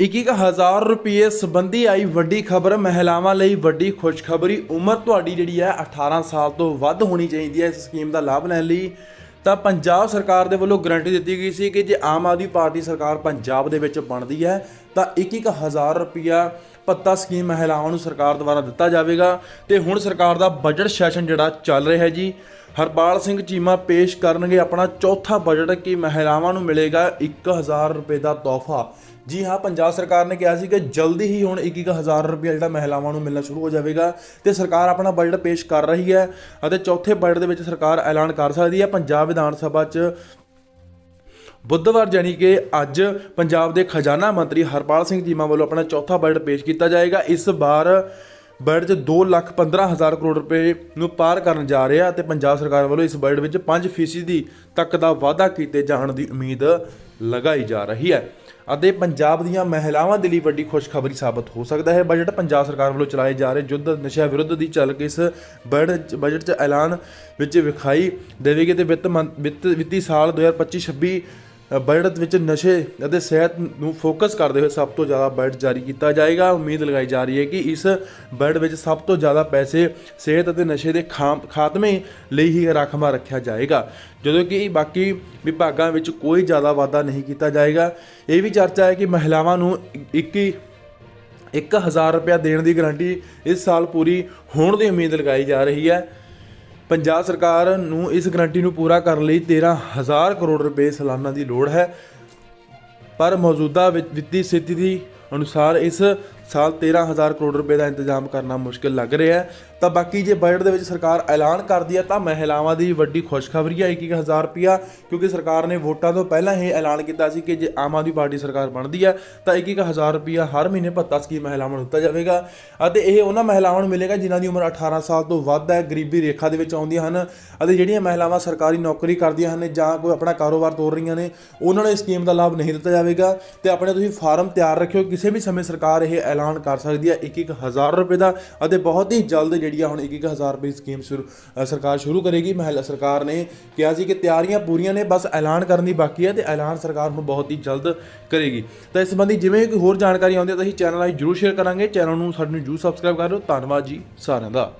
21000 ਰੁਪਏ ਸੰਬੰਧੀ ਆਈ ਵੱਡੀ ਖਬਰ। ਮਹਿਲਾਵਾਂ ਲਈ ਵੱਡੀ ਖੁਸ਼ਖਬਰੀ। ਉਮਰ ਤੁਹਾਡੀ ਜਿਹੜੀ ਹੈ 18 ਸਾਲ ਤੋਂ ਵੱਧ ਹੋਣੀ ਚਾਹੀਦੀ ਹੈ ਇਸ ਸਕੀਮ ਦਾ ਲਾਭ ਲੈਣ ਲਈ। ਤਾਂ ਪੰਜਾਬ ਸਰਕਾਰ ਦੇ ਵੱਲੋਂ ਗਰੰਟੀ ਦਿੱਤੀ ਗਈ ਸੀ ਕਿ ਜੇ ਆਮ ਆਦਮੀ ਪਾਰਟੀ ਸਰਕਾਰ ਪੰਜਾਬ ਦੇ ਵਿੱਚ ਬਣਦੀ ਹੈ, ਤਾਂ 21000 ਰੁਪਿਆ ਪੱਤਾ ਸਕੀਮ ਮਹਿਲਾਵਾਂ ਨੂੰ ਸਰਕਾਰ ਦੁਆਰਾ ਦਿੱਤਾ ਜਾਵੇਗਾ। ਤੇ ਹੁਣ ਸਰਕਾਰ ਦਾ ਬਜਟ ਸੈਸ਼ਨ ਜਿਹੜਾ ਚੱਲ ਰਿਹਾ ਹੈ ਜੀ ਹਰਪਾਲ ਸਿੰਘ ਚੀਮਾ ਪੇਸ਼ ਕਰਨਗੇ ਆਪਣਾ ਚੌਥਾ ਬਜਟ ਕਿ ਮਹਿਲਾਵਾਂ ਨੂੰ ਮਿਲੇਗਾ 1000 ਰੁਪਏ ਦਾ ਤੋਹਫਾ। ਜੀ ਹਾਂ, ਪੰਜਾਬ ਸਰਕਾਰ ਨੇ ਕਿਹਾ ਸੀ ਕਿ ਜਲਦੀ ਹੀ ਹੁਣ 21000 ਰੁਪਏ ਜਿਹੜਾ ਮਹਿਲਾਵਾਂ ਨੂੰ ਮਿਲਣਾ ਸ਼ੁਰੂ ਹੋ ਜਾਵੇਗਾ ਤੇ ਸਰਕਾਰ ਆਪਣਾ ਬਜਟ ਪੇਸ਼ ਕਰ ਰਹੀ ਹੈ ਅਤੇ ਚੌਥੇ ਬਜਟ ਦੇ ਵਿੱਚ ਸਰਕਾਰ ਐਲਾਨ ਕਰ ਸਕਦੀ ਹੈ। ਪੰਜਾਬ ਵਿਧਾਨ ਸਭਾ 'ਚ ਬੁੱਧਵਾਰ ਜਾਨੀ ਕਿ ਅੱਜ ਪੰਜਾਬ ਦੇ ਖਜ਼ਾਨਾ ਮੰਤਰੀ ਹਰਪਾਲ ਸਿੰਘ ਚੀਮਾ ਵੱਲੋਂ ਆਪਣਾ ਚੌਥਾ ਬਜਟ ਪੇਸ਼ ਕੀਤਾ ਜਾਏਗਾ। ਇਸ ਵਾਰ ਬਜਟ 'ਚ 2 ਲੱਖ 15 ਹਜ਼ਾਰ ਕਰੋੜ ਰੁਪਏ ਨੂੰ ਪਾਰ ਕਰਨ ਜਾ ਰਿਹਾ ਅਤੇ ਪੰਜਾਬ ਸਰਕਾਰ ਵੱਲੋਂ ਇਸ ਬਜਟ ਵਿੱਚ 5% ਤੱਕ ਦਾ ਵਾਧਾ ਕੀਤੇ ਜਾਣ ਦੀ ਉਮੀਦ ਲਗਾਈ ਜਾ ਰਹੀ ਹੈ। ਅਤੇ ਪੰਜਾਬ ਦੀਆਂ ਮਹਿਲਾਵਾਂ ਦੇ ਲਈ ਵੱਡੀ ਖੁਸ਼ਖਬਰੀ ਸਾਬਤ ਹੋ ਸਕਦਾ ਹੈ। ਬਜਟ ਪੰਜਾਬ ਸਰਕਾਰ ਵੱਲੋਂ ਚਲਾਏ ਜਾ ਰਹੇ ਯੁੱਧ ਨਸ਼ਾ ਵਿਰੁੱਧ ਦੀ ਚੱਲ ਕੇ ਇਸ ਬਜਟ ਬਜਟ 'ਚ ਐਲਾਨ ਵਿੱਚ ਵਿਖਾਈ ਦੇਵੇਗੀ ਤੇ ਵਿੱਤ ਮੰਤ- ਵਿੱਤ, ਵਿੱਤੀ ਸਾਲ 2025-26 ਬਜਟ ਵਿੱਚ ਨਸ਼ੇ ਅਤੇ ਸਿਹਤ ਨੂੰ ਫੋਕਸ ਕਰਦੇ ਹੋਏ ਸਭ ਤੋਂ ਜ਼ਿਆਦਾ ਬਜਟ ਜਾਰੀ ਕੀਤਾ ਜਾਏਗਾ। ਉਮੀਦ ਲਗਾਈ ਜਾ ਰਹੀ ਹੈ ਕਿ ਇਸ ਬਜਟ ਵਿੱਚ ਸਭ ਤੋਂ ਜ਼ਿਆਦਾ ਪੈਸੇ ਸਿਹਤ ਅਤੇ ਨਸ਼ੇ ਦੇ ਖਾਮ- ਖਾਤਮੇ ਲਈ ਹੀ ਰਾਖਵਾਂ ਰੱਖਿਆ ਜਾਏਗਾ। ਜਦੋਂ ਕਿ ਬਾਕੀ ਵਿਭਾਗਾਂ ਵਿੱਚ ਕੋਈ ਜ਼ਿਆਦਾ ਵਾਧਾ ਨਹੀਂ ਕੀਤਾ ਜਾਏਗਾ। ਇਹ ਵੀ ਚਰਚਾ ਹੈ ਕਿ ਮਹਿਲਾਵਾਂ ਨੂੰ 21 1000 ਰੁਪਇਆ ਦੇਣ ਦੀ ਗਾਰੰਟੀ ਇਸ ਸਾਲ ਪੂਰੀ ਹੋਣ ਦੀ ਉਮੀਦ ਲਗਾਈ ਜਾ ਰਹੀ ਹੈ। ਪੰਜਾਬ ਸਰਕਾਰ ਨੂੰ ਇਸ ਗਰੰਟੀ ਨੂੰ ਪੂਰਾ ਕਰਨ ਲਈ 13000 ਕਰੋੜ ਰੁਪਏ ਸਾਲਾਨਾ ਦੀ ਲੋੜ ਹੈ। ਪਰ ਮੌਜੂਦਾ ਵਿੱਤੀ ਸਥਿਤੀ ਦੀ ਅਨੁਸਾਰ ਇਸ ਸਾਲ 13000 ਕਰੋੜ ਰੁਪਏ ਦਾ ਇੰਤਜ਼ਾਮ ਕਰਨਾ ਮੁਸ਼ਕਿਲ ਲੱਗ ਰਿਹਾ ਹੈ। ਤਾਂ ਬਾਕੀ ਜੇ ਬਜਟ ਦੇ ਵਿੱਚ ਸਰਕਾਰ ਐਲਾਨ ਕਰਦੀ ਹੈ ਤਾਂ ਮਹਿਲਾਵਾਂ ਦੀ ਵੱਡੀ ਖੁਸ਼ਖਬਰੀ ਹੈ। 21000 ਰੁਪਿਆ ਕਿਉਂਕਿ ਸਰਕਾਰ ਨੇ ਵੋਟਾਂ ਤੋਂ ਪਹਿਲਾਂ ਹੀ ਐਲਾਨ ਕੀਤਾ ਸੀ ਕਿ ਜੇ ਆਮ ਆਦਮੀ ਪਾਰਟੀ ਸਰਕਾਰ ਬਣਦੀ ਹੈ, ਤਾਂ 21000 ਰੁਪਿਆ ਹਰ ਮਹੀਨੇ ਭੱਤਾ ਸਕੀਮ ਮਹਿਲਾਵਾਂ ਨੂੰ ਦਿੱਤਾ ਜਾਵੇਗਾ। ਅਤੇ ਇਹ ਉਹਨਾਂ ਮਹਿਲਾਵਾਂ ਨੂੰ ਮਿਲੇਗਾ ਜਿਨ੍ਹਾਂ ਦੀ ਉਮਰ 18 ਸਾਲ ਤੋਂ ਵੱਧ ਹੈ। ਗਰੀਬੀ ਰੇਖਾ ਦੇ ਵਿੱਚ ਆਉਂਦੀਆਂ ਹਨ ਅਤੇ ਜਿਹੜੀਆਂ ਮਹਿਲਾਵਾਂ ਸਰਕਾਰੀ ਨੌਕਰੀ ਕਰਦੀਆਂ ਹਨ ਜਾਂ ਕੋਈ ਆਪਣਾ ਕਾਰੋਬਾਰ ਤੋਰ ਰਹੀਆਂ ਨੇ, ਉਹਨਾਂ ਨੂੰ ਇਸ ਸਕੀਮ ਦਾ ਲਾਭ ਨਹੀਂ ਦਿੱਤਾ ਜਾਵੇਗਾ। ਤੇ ਆਪਣੇ ਤੁਸੀਂ ਫਾਰਮ ਤਿਆਰ ਰੱਖਿਓ। ਕਿਸੇ ਵੀ ਸਮੇਂ ਸਰਕਾਰ ਇਹ ਐਲਾਨ ਕਰ ਸਕਦੀ ਹੈ 21000 ਰੁਪਏ ਦਾ ਅਤੇ ਬਹੁਤ ਹੀ ਜਲਦ ਜਿਹੜੀ ਆ ਹੁਣ 21000 ਰੁਪਏ ਦੀ ਸਕੀਮ ਸ਼ੁਰੂ ਸਰਕਾਰ ਸ਼ੁਰੂ ਕਰੇਗੀ। ਮਹਿਲਾ, ਸਰਕਾਰ ਨੇ ਕਿਹਾ ਸੀ ਕਿ ਤਿਆਰੀਆਂ ਪੂਰੀਆਂ ਨੇ, ਬਸ ਐਲਾਨ ਕਰਨ ਦੀ ਬਾਕੀ ਹੈ ਤੇ ਐਲਾਨ ਸਰਕਾਰ ਹੁਣ ਬਹੁਤ ਹੀ ਜਲਦ ਕਰੇਗੀ। ਤਾਂ ਇਸ ਸੰਬੰਧੀ ਜਿਵੇਂ ਕੋਈ ਹੋਰ ਜਾਣਕਾਰੀ ਆਉਂਦੀ ਹੈ ਤਾਂ ਅਸੀਂ ਚੈਨਲ ਰਾਹੀਂ ਜਰੂਰ ਸ਼ੇਅਰ ਕਰਾਂਗੇ। ਚੈਨਲ ਨੂੰ ਸਾਡੇ ਨੂੰ ਜਰੂਰ ਸਬਸਕ੍ਰਾਈਬ ਕਰ ਲਓ ਧੰਨਵਾਦ ਜੀ ਸਾਰਿਆਂ ਦਾ।